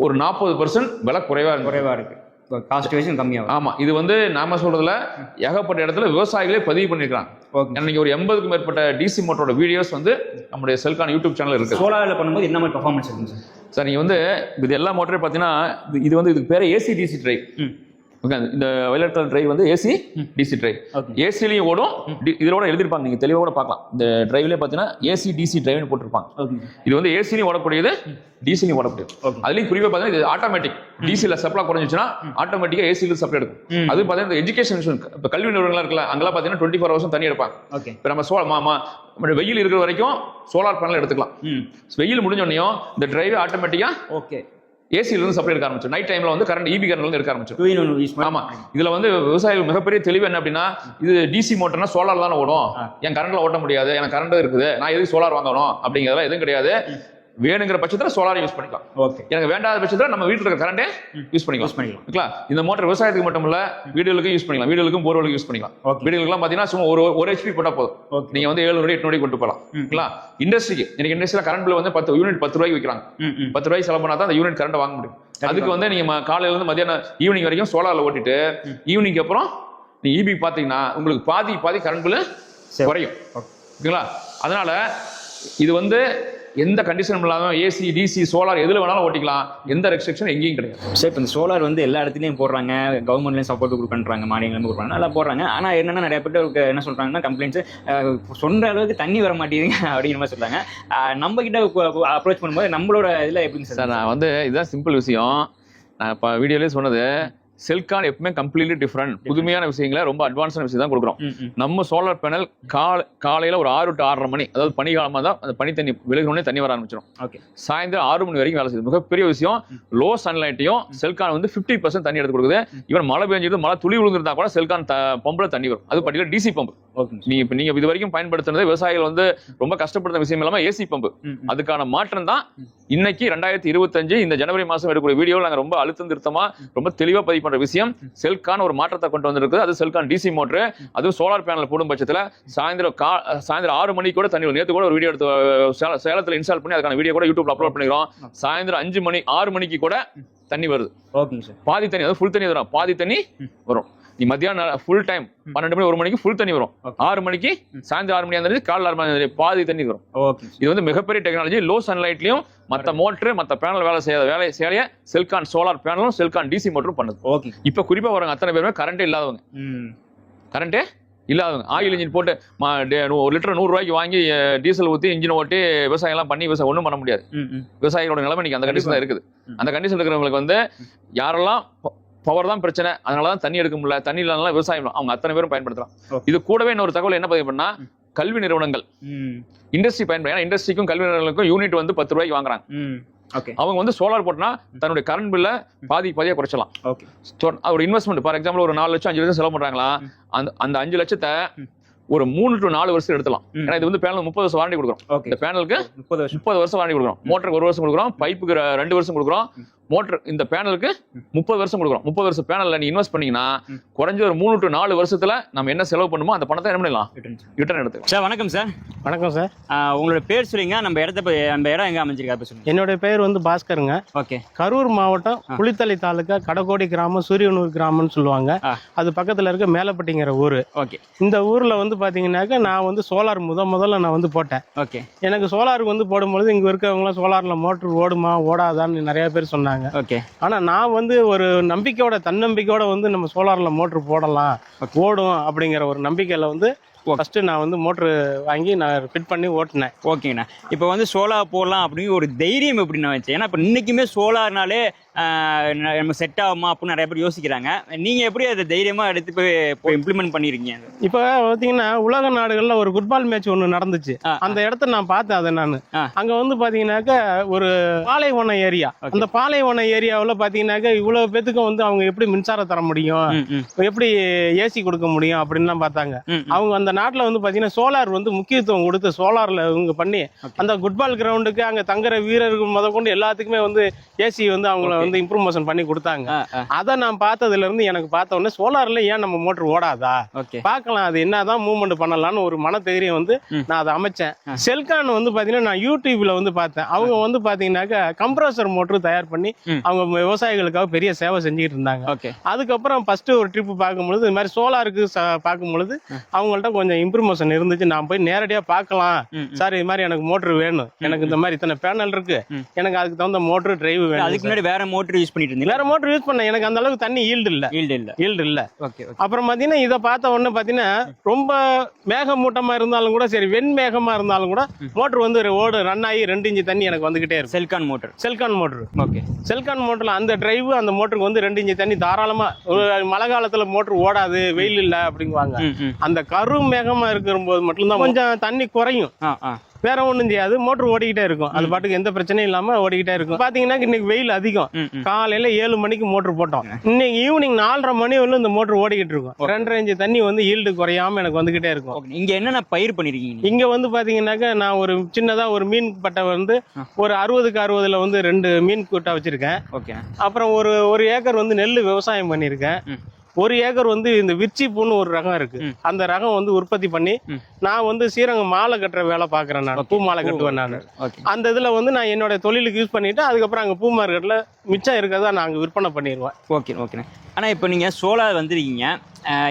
ஒரு நாற்பது பர்சன்ட் விலை குறைவாக இருந்தது. குறைவா இருக்கு. காஸ்ட் வைஸும் கம்மியாகும். ஆமா இது வந்து நாம சொல்றதுல ஏகப்பட்ட இடத்துல விவசாயிகளே பதிவு பண்ணிருக்காங்க ஓகே. இன்னைக்கு ஒரு எண்பதுக்கும் மேற்பட்ட டிசி மோட்டரோட வீடியோஸ் வந்து நம்முடைய செல்கான் யூடியூப் சேனல் இருக்கு. சோலாரில் பண்ணும்போது என்ன மாதிரி பர்ஃபார்மன்ஸ் இருக்குங்க சார்? சார் நீங்க வந்து இது எல்லா மோட்டரையும் பார்த்தீங்கன்னா இது- வந்து இதுக்கு பேர் ஏசி டிசி டிரைவ் ஓகே இந்த வயலட் கலர் டிரைவ் வந்து ஏசி டிசி டிரைவ் ஏசிலையும் ஓடும் இதோட எழுதிருப்பாங்க நீங்க தெளிவாக கூட பார்க்கலாம். இந்த டிரைவ்லேயே பார்த்தீங்கன்னா ஏசி டிசி டிரைவ்னு போட்டிருப்பாங்க. இது வந்து ஏசிலையும் ஓடக்கூடியது டிசிலையும் ஓடக்கூடியது. அதுலயும் குறிப்பா பார்த்தீங்கன்னா இது ஆட்டோமேட்டிக் டிசியில் சப்ளை குறைஞ்சிச்சுன்னா ஆட்டோமேட்டிக்கா ஏசியில் சப்ளை எடுக்கும். அது பார்த்தீங்கன்னா எஜுகேஷன் இப்போ கல்வி நிறுவனங்களா இருக்குல்ல அங்கெல்லாம் பார்த்தீங்கன்னா டுவெண்ட்டி ஃபோர் ஹவர்ஸும் தண்ணி எடுப்பாங்க. இப்போ நம்ம சோ மா- மா- நம்ம வெயில் இருக்கிற வரைக்கும் சோலார் பேனல் எடுத்துக்கலாம். வெயில் முடிஞ்ச உடனேயும் இந்த டிரைவ் ஆட்டோமேட்டிக்கா ஓகே ஏசில இருந்து சப்ளை எடுக்க ஆரம்பிச்சு நைட் டைம்ல வந்து கரண்ட் இபி கரண்ட்ல இருந்து எடுக்க ஆரம்பிச்சு ஆமா. இதுல வந்து விவசாயிகள் மிகப்பெரிய தெளிவு என்ன அப்படின்னா இது டிசி மோட்டர்னா சோலார் தானே ஓடும். என் கரண்ட்ல ஓட்ட முடியாது. எனக்கு கரண்ட் இருக்குது. நான் எதுக்கு சோலார் வாங்கணும் அப்படிங்கிறதெல்லாம் எதுவும் கிடையாது. வேணுங்கிற பட்சத்துல சோலார் யூஸ் பண்ணிக்கலாம். ஓகே எனக்கு வேண்டாத பட்சத்துல நம்ம வீட்டுல இருக்க கரண்டே யூஸ் பண்ணிக்கலாம். யூஸ் பண்ணிக்கலாம். ஓகேங்களா? இந்த மோட்டர் விவசாயத்துக்கு மட்டும் இல்ல வீடுகளுக்கும் யூஸ் பண்ணிக்கலாம். வீடுகளுக்கும் போர்வெலுக்கும் யூஸ் பண்ணிக்கலாம். வீடுகளுக்குலாம் பாத்தீங்கன்னா சும்மா ஒரு ஒரு ஹெச்பி போட்டா போதும். ஓகே நீங்க வந்து ஏழு எட்டு நொடி கொண்டு போகலாம். ஓகேங்களா? இண்டஸ்ட்ரிக்கு எனக்கு இண்டஸ்ட்ரியில கரண்ட் பில் வந்து பத்து யூனிட் பத்து ரூபாய்க்கு ம் பத்து ரூபாய்க்கு செலவு பண்ணா தான் அந்த யூனிட் கரண்ட் வாங்க முடியும். அதுக்கு வந்து நீங்க ம- காலையில இருந்து மத்தியானம் ஈவினிங் வரைக்கும் சோலார்ல ஓட்டிட்டு ஈவினிங் அப்புறம் நீ இபி பாத்தீங்கன்னா உங்களுக்கு பாதி பாதி கரண்ட் பில். குறையும். ஓகே. ஓகேங்களா? அதனால இது வந்து எந்த கண்டிஷனும் இல்லாம ஏசி டிசி சோலார் எதுல வேணாலும் ஓட்டிக்கலாம். எந்த ரெஸ்ட்ரிக்ஷன் எங்கேயும் கிடையாது. சார் இப்போ இந்த சோலார் வந்து எல்லா இடத்துலையும் போடுறாங்க. கவர்மெண்ட்லேயும் சப்போர்ட் கொடுக்குறாங்க மானியங்களும் கொடுக்குறாங்க. நல்லா போடுறாங்க. ஆனால் என்னென்னா நிறைய பேருக்கு என்ன சொல்கிறாங்கன்னா கம்ப்ளைண்ட்ஸ் சொல்கிற அளவுக்கு தண்ணி வர மாட்டேங்குது அப்படிங்கிற மாதிரி சொல்கிறாங்க நம்ம கிட்ட அப்ரோச் பண்ணும்போது நம்மளோட இதில் எப்படிங்க சார்? சார் நான் வந்து இதுதான் சிம்பிள் விஷயம். நான் இப்போ வீடியோலேயே சொன்னது செல்கான் எப்பவுமே கம்ப்ளீட்லி டிஃப்ரெண்ட் புதுமையான விஷயங்களை ரொம்ப அட்வான்ஸான விஷயம் தான் கொடுக்குறோம். நம்ம சோலார் பேனல் கால காலையில ஒரு ஆறு டு ஆறரை மணி அதாவது பனி காலமா தான் அந்த பனி தண்ணி விலகினோடனே தண்ணி வர ஆரம்பிச்சிடும் ஓகே சாயந்தரம் ஆறு மணி வரைக்கும் வேலை செய்யுது. மிகப்பெரிய விஷயம் லோ சன்லைட்டையும் செல்கான் வந்து 50% பர்சன்ட் தண்ணி எடுத்து கொடுக்குது. ஈவன் மழை பெஞ்சது மழை துளி விழுந்திருந்தா கூட செல்கான் பம்பில் தண்ணி வரும். அது பட்டியல டிசி பம்பு நீ இப்போ நீங்க இது வரைக்கும் பயன்படுத்துனது விவசாயிகள் வந்து ரொம்ப கஷ்டப்படுற விஷயம் இல்லாம ஏசி பம்பு. அதுக்கான மாற்றம் தான் இன்னைக்கு ரெண்டாயிரத்தி இருபத்தஞ்சு இந்த ஜனவரி மாசம் எடுக்கிற வீடியோவில் நாங்கள் ரொம்ப அழுத்தம் திருத்தமா ரொம்ப தெளிவா பதிவு பண்ற விஷயம் செல்கான் ஒரு மாற்றத்தை கொண்டு வந்திருக்குது. அது செல்கான் டிசி மோட்டர் அதுவும் சோலார் பேனல் போடும் பட்சத்துல சாயந்தரம் கா சாயந்தரம் ஆறு மணிக்கு கூட தண்ணி வரும். நேற்று கூட ஒரு வீடியோ எடுத்து சேலத்துல இன்ஸ்டால் பண்ணி அதுக்கான வீடியோ கூட யூடியூப்ல அப்லோட் பண்ணிக்கிறோம். சாயந்தரம் அஞ்சு மணி ஆறு மணிக்கு கூட தண்ணி வருது. பாதி தண்ணி அதாவது ஃபுல் தண்ணி வரும். பாதி தண்ணி வரும். நீ மத்தியானம் ஃபுல் டைம் பன்னெண்டு மணி ஒரு மணிக்கு ஃபுல் தண்ணி வரும். ஆறு மணிக்கு சாயந்தரம் ஆறு மணி இருந்தாலும் காலைல ஆறு மணி பாதி தண்ணி வரும். இது வந்து மிகப்பெரிய டெக்னாலஜி லோ சன்லைட்லயும் மத்த மோட்டர் மத்த பேனல் வேலை செய்யாத வேலை செய்ய செல்கான் சோலார் பேனலும் செல்கான் டிசி மோட்டரும் பண்ணுது. ஓகே இப்ப குறிப்பா வரவங்க அத்தனை பேருமே கரண்டே இல்லாதவங்க. ம். கரண்டே இல்லாதவங்க. ஆயில் இன்ஜின் போட்டு ஒரு லிட்டர் நூறு ரூபாய்க்கு வாங்கி டீசல் ஊத்தி இன்ஜின் ஓட்டி விவசாயம் எல்லாம் பண்ணி விவசாயம் ஒண்ணும் பண்ண முடியாது. விவசாயிகளோட நிலைமை அந்த கண்டிஷன் தான் இருக்குது. அந்த கண்டிஷன் இருக்கிறவங்களுக்கு வந்து யாரெல்லாம் பவர் தான் பிரச்சனை. அதனால தான் தண்ணி எடுக்க முடியல. தண்ணி இல்லைனால விவசாயம். அவங்க அத்தனை பேரும் பயன்படுத்தலாம். இது கூடவே இன்னொரு தகவல் என்ன பதிவு பண்ணா கல்வி நிறுவனங்கள். இண்டஸ்ட்ரி பயன்படுத்த இண்டஸ்ட்ரிக்கும் கல்வி நிறுவனங்களுக்கும் யூனிட் வந்து பத்து ரூபாய்க்கு வாங்குறாங்க. அவங்க வந்து சோலார் போட்டனா தன்னுடைய கரண்ட் பில்ல பாதி பாதியா குறைச்சலாம் ஒரு இன்வெஸ்ட்மெண்ட் ஃபார் எக்ஸாம்பிள் ஒரு நாலு லட்சம் அஞ்சு லட்சம் செலவு பண்றாங்களா அந்த அந்த அஞ்சு லட்சத்தை ஒரு மூணு டு நாலு வருஷம் எடுத்துலாம். ஏன்னா இது வந்து பேனல் முப்பது வருஷம் வாரண்டி கொடுக்குறோம். இந்த பேனலுக்கு முப்பது வருஷம். முப்பது வருஷம் வாரண்டி கொடுக்குறோம். மோட்டருக்கு ஒரு வருஷம் கொடுக்குறோம். பைப்புக்கு ரெண்டு வருஷம் கொடுக்குறோம். மோட்டர் இந்த பேனலுக்கு முப்பது வருஷம் கொடுக்குறோம். முப்பது வருஷம் பேனல்ல நீ இன்வெஸ்ட் பண்ணீங்கன்னா. குறைஞ்ச ஒரு மூணு டு நாலு வருஷத்துல நம்ம என்ன செலவு பண்ணுமோ அந்த பணத்தை என்ன பண்ணலாம் ரிட்டர்ன் எடுத்துக்கலாம். சார் வணக்கம் சார் வணக்கம் சார் உங்களோட பேர் சொல்லுங்க. நம்ம இடத்த நம்ம இடம் எங்க அமைஞ்சிருக்கா? சொல்லுங்க. என்னுடைய பேர் வந்து பாஸ்கருங்க. ஓகே. கரூர் மாவட்டம் குளித்தலை தாலுக்கா கடகோடி கிராமம் சூரியனூர் கிராமம்னு சொல்லுவாங்க. அது பக்கத்துல இருக்க மேலப்பட்டிங்கிற ஊர். ஓகே. இந்த ஊர்ல வந்து பாத்தீங்கன்னாக்கா நான் வந்து சோலார் முத முதல்ல நான் வந்து போட்டேன். ஓகே. எனக்கு சோலாருக்கு வந்து போடும்பொழுது இங்க இருக்கவங்களாம் சோலார்ல மோட்டர் ஓடுமா ஓடாதான்னு நிறைய பேர் சொன்னாங்க. ஓகே. ஆனா நான் வந்து ஒரு நம்பிக்கையோட தன்னம்பிக்கையோட வந்து நம்ம சோலார்ல மோட்டர் போடலாம் ஓடும் அப்படிங்கிற ஒரு நம்பிக்கையில வந்து ஃபர்ஸ்ட் நான் வந்து மோட்டர் வாங்கி நான் ஃபிட் பண்ணி ஓட்டினேன். ஓகேங்கண்ணா. இப்போ வந்து சோலார் போடலாம் அப்படின்னு ஒரு தைரியம் எப்படி நான் வச்சேன்? ஏன்னா இப்போ இன்னைக்குமே சோலார்னாலே நம்ம செட் ஆகுமா அப்படின்னு நிறைய பேர் யோசிக்கிறாங்க. நீங்க எப்படி அதை தைரியமா எடுத்து போய் போய் இம்ப்ளிமெண்ட் பண்ணிருக்கீங்க அதை? இப்போ பார்த்தீங்கன்னா உலக நாடுகள்ல ஒரு ஃபுட்பால் மேட்ச் ஒன்று நடந்துச்சு. அந்த இடத்த நான் பார்த்தேன் அதை நான். அங்க வந்து பாத்தீங்கன்னாக்கா ஒரு பாலைவன ஏரியா. அந்த பாலைவன ஏரியாவுல பாத்தீங்கன்னாக்கா இவ்வளவு பேத்துக்கு வந்து அவங்க எப்படி மின்சாரம் தர முடியும்? எப்படி ஏசி கொடுக்க முடியும் அப்படின்லாம் பார்த்தாங்க. அவங்க அந்த அந்த நாட்டுல வந்து பாத்தீங்கன்னா சோலார் வந்து முக்கியத்துவம் கொடுத்து சோலார்ல இவங்க பண்ணி அந்த ஃபுட்பால் கிரவுண்டுக்கு அங்க தங்குற வீரர்கள் முத கொண்டு எல்லாத்துக்குமே வந்து ஏசி வந்து அவங்கள வந்து இம்ப்ரூவ்மேஷன் பண்ணி கொடுத்தாங்க. அதை நான் பார்த்ததுல இருந்து எனக்கு பார்த்த உடனே சோலார்ல ஏன் நம்ம மோட்டர் ஓடாதா? பார்க்கலாம் அது என்னதான் மூவ்மெண்ட் பண்ணலாம்னு ஒரு மன தைரியம் வந்து. நான் அதை அமைச்சேன். செல்கான் வந்து பாத்தீங்கன்னா நான் யூடியூப்ல வந்து பார்த்தேன். அவங்க வந்து பாத்தீங்கன்னாக்கா கம்ப்ரஸர் மோட்டர் தயார் பண்ணி. அவங்க விவசாயிகளுக்காக பெரிய சேவை செஞ்சுக்கிட்டு இருந்தாங்க. அதுக்கப்புறம் ஃபர்ஸ்ட் ஒரு ட்ரிப் பார்க்கும்பொழுது இது மாதிரி சோலாருக்கு பார்க்கும்பொழுது அவங்கள்ட்ட கொஞ்சம் இம்ப்ரூவ்மேஷன் இருந்துச்சு. நான் போய் நேரடியாக பார்க்கலாம். சார் இது மாதிரி எனக்கு மோட்டர் வேணும். எனக்கு இந்த மாதிரி இத்தனை பேனல் இருக்கு. எனக்கு அதுக்கு தகுந்த மோட்டர் டிரைவ் அதுக்கு வேணும் முன்னாடி வேற மோட்டர் யூஸ் பண்ணிட்டு இருந்தீங்களா? வேற மோட்டர் யூஸ் பண்ண எனக்கு அந்த அளவுக்கு தண்ணி ஈல்டு இல்ல. ஈல்டு இல்ல. ஈல்டு இல்ல. ஓகே அப்புறம் பாத்தீங்கன்னா இதை பார்த்த உடனே பாத்தீங்கன்னா ரொம்ப மேகமூட்டமா இருந்தாலும் கூட சரி வெண்மேகமா இருந்தாலும் கூட மோட்டர் வந்து ஓடு ரன் ஆகி ரெண்டு இன்ச்சு தண்ணி எனக்கு வந்துகிட்டே இருக்கும். Selcon motor Selcon motor okay Selcon மோட்டர்ல அந்த டிரைவ் அந்த மோட்டருக்கு வந்து ரெண்டு இன்ச்சு தண்ணி தாராளமா மழை காலத்துல மோட்டர் ஓடாது வெயில் இல்ல அப்படிங்குவாங்க. ம் ம். அந்த கரு மேகமா இருக்கிற போது மட்டும்தான் கொஞ்சம் தண்ணி குறையும். வேற ஒண்ணும் செய்யாது மோட்டர் ஓடிக்கிட்டே இருக்கும். அது பாட்டுக்கு எந்த பிரச்சனையும் இல்லாம ஓடிக்கிட்டே இருக்கும். பாத்தீங்கன்னா இன்னைக்கு வெயில் அதிகம். காலையில ஏழு மணிக்கு மோட்டர் போட்டோம். இன்னைக்கு ஈவினிங் நாலரை மணி வரலும் இந்த மோட்டர் ஓடிக்கிட்டு இருக்கும். ரெண்டரை இன்ச்சு தண்ணி வந்து ஈல்டு குறையாம எனக்கு வந்துகிட்டே இருக்கும். இங்க என்னென்ன பயிர் பண்ணிருக்கீங்க? இங்க வந்து பாத்தீங்கன்னாக்கா நான் ஒரு சின்னதா ஒரு மீன் பட்டை வந்து ஒரு அறுபதுக்கு அறுபதுல வந்து ரெண்டு மீன் கூட்டை வச்சிருக்கேன். ஓகே. அப்புறம் ஒரு ஒரு ஏக்கர் வந்து நெல் விவசாயம் பண்ணியிருக்கேன். ஒரு ஏக்கர் வந்து இந்த விச்சி பூன்னு ஒரு ரகம் இருக்கு. அந்த ரகம் வந்து உற்பத்தி பண்ணி. நான் வந்து ஸ்ரீரங்கம் மாலை கட்டுற வேலை பாக்குறேன் நான். பூ மாலை கட்டுவேன் நான். ஓகே. அந்த இதுல வந்து நான் என்னோட தொழிலுக்கு யூஸ் பண்ணிட்டு அதுக்கப்புறம் அங்க பூ மார்க்கெட்ல மிச்சம் இருக்கிறதா நான் அங்க விற்பனை பண்ணிடுவேன். ஓகே ஓகேண்ணே. ஆனா இப்போ நீங்க சோலார் வந்திருக்கீங்க.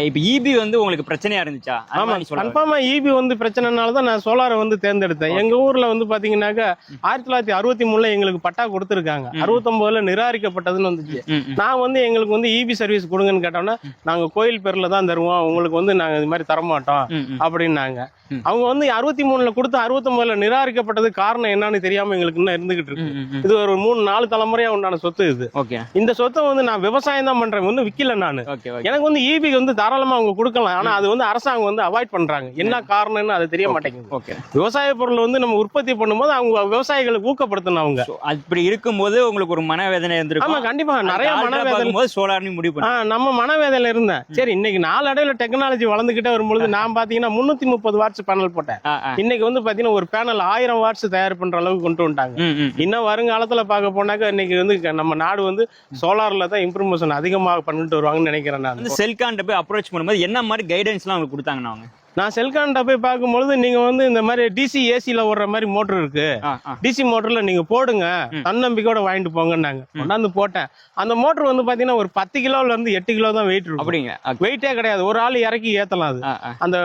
இப்போ இபி வந்து உங்களுக்கு பிரச்சனையா இருந்துச்சா? அது ஆமா மாதிரி சொல்ல கன்ஃபார்மா இபி வந்து பிரச்சனைனால தான் நான் சோலாரை வந்து தேர்ந்தெடுத்தேன். எங்க ஊர்ல வந்து பாத்தீங்கன்னாக்கா ஆயிரத்தி தொள்ளாயிரத்தி அறுபத்தி மூணுல எங்களுக்கு பட்டா கொடுத்துருக்காங்க. அறுபத்தொன்பதுல நிராகரிக்கப்பட்டதுன்னு வந்துச்சு. நான் வந்து எங்களுக்கு வந்து இபி சர்வீஸ் கொடுங்கன்னு கேட்டோம்னா நாங்க கோயில் பேர்ல தான் தருவோம். உங்களுக்கு வந்து நாங்க இது மாதிரி தர மாட்டோம் ம், ம். அப்படின்னாங்க. அவங்க வந்து அறுபத்தி மூணுல கொடுத்து அறுபத்தொன்பதுல நிராகரிக்கப்பட்டது காரணம் என்னன்னு தெரியாம எங்களுக்கு இன்னும் இருந்துகிட்டு இருக்கு. இது ஒரு மூணு நாலு தலைமுறையா உண்டான சொத்து இது. ஓகே. இந்த சொத்தை வந்து நான் விவசாயம் தான் பண்றேன். ஒன்னும் விக்கல நானு. ஓகே ஓகே எனக்கு வந்து ஈபி வந்து தாராளமா அவங்க கொடுக்கலாம். ஆனா அது வந்து அரசாங்கம் வந்து அவாய்ட் பண்றாங்க. என்ன காரணம்னு அது தெரிய மாட்டேங்குது. ஓகே விவசாய பொருள் வந்து நம்ம உற்பத்தி பண்ணும்போது அவங்க விவசாயிகளுக்கு ஊக்கப்படுத்தணும் அவங்க. அப்படி இருக்கும்போது உங்களுக்கு ஒரு மனவேதனை இருந்திருக்கும். கண்டிப்பா. நிறைய மனவேதனை பார்க்கும்போது சோலார்னு முடிவு பண்ணி நம்ம மனவேதனையில இருந்தேன். சரி இன்னைக்கு நாளடைவுல டெக்னாலஜி வளர்ந்துகிட்டே வரும்பொழுது நான் பாத்தீங்கன்னா முன்னூத்தி முப்பது வாட்ஸ் பேனல் போட்டேன். இன்னைக்கு வந்து பாத்தீங்கன்னா ஒரு பேனல் ஆயிரம் வாட்ஸ் தயார் பண்ற அளவுக்கு கொண்டு வந்துட்டாங்க. இன்னும் வருங்காலத்துல பார்க்க போனாக்கா இன்னைக்கு வந்து நம்ம நாடு வந்து சோலார்ல தான் இம்ப்ரூவ்மேஷன் அதிகமாக பண்ணிட்டு வருவாங்கன்னு நினைக்கிறேன் நான். செல்கான்ட்ட போய் அப்ரோச் பண்ணும்போது என்ன மாதிரி கைடன்ஸ்லாம் அவங்களுக்கு கொடுத்தாங்கண்ணா அவங்க? நான் செல்கான்ட்ட போய் பார்க்கும்பொழுது நீங்க வந்து இந்த மாதிரி டிசி ஏசில ஓடுற மாதிரி மோட்டர் இருக்கு. டிசி மோட்டர்ல நீங்க போடுங்க. தன்னம்பிக்கையோட வாங்கிட்டு போங்கன்னாங்க. கொண்டாந்து போட்டேன். அந்த மோட்டர் வந்து பாத்தீங்கன்னா ஒரு பத்து கிலோல இருந்து எட்டு கிலோ தான் வெயிட் இருக்கும். அப்படிங்க. வெயிட்டே கிடையாது. ஒரு ஆள் இறக்கி ஏத்தலாம் அது. அந்த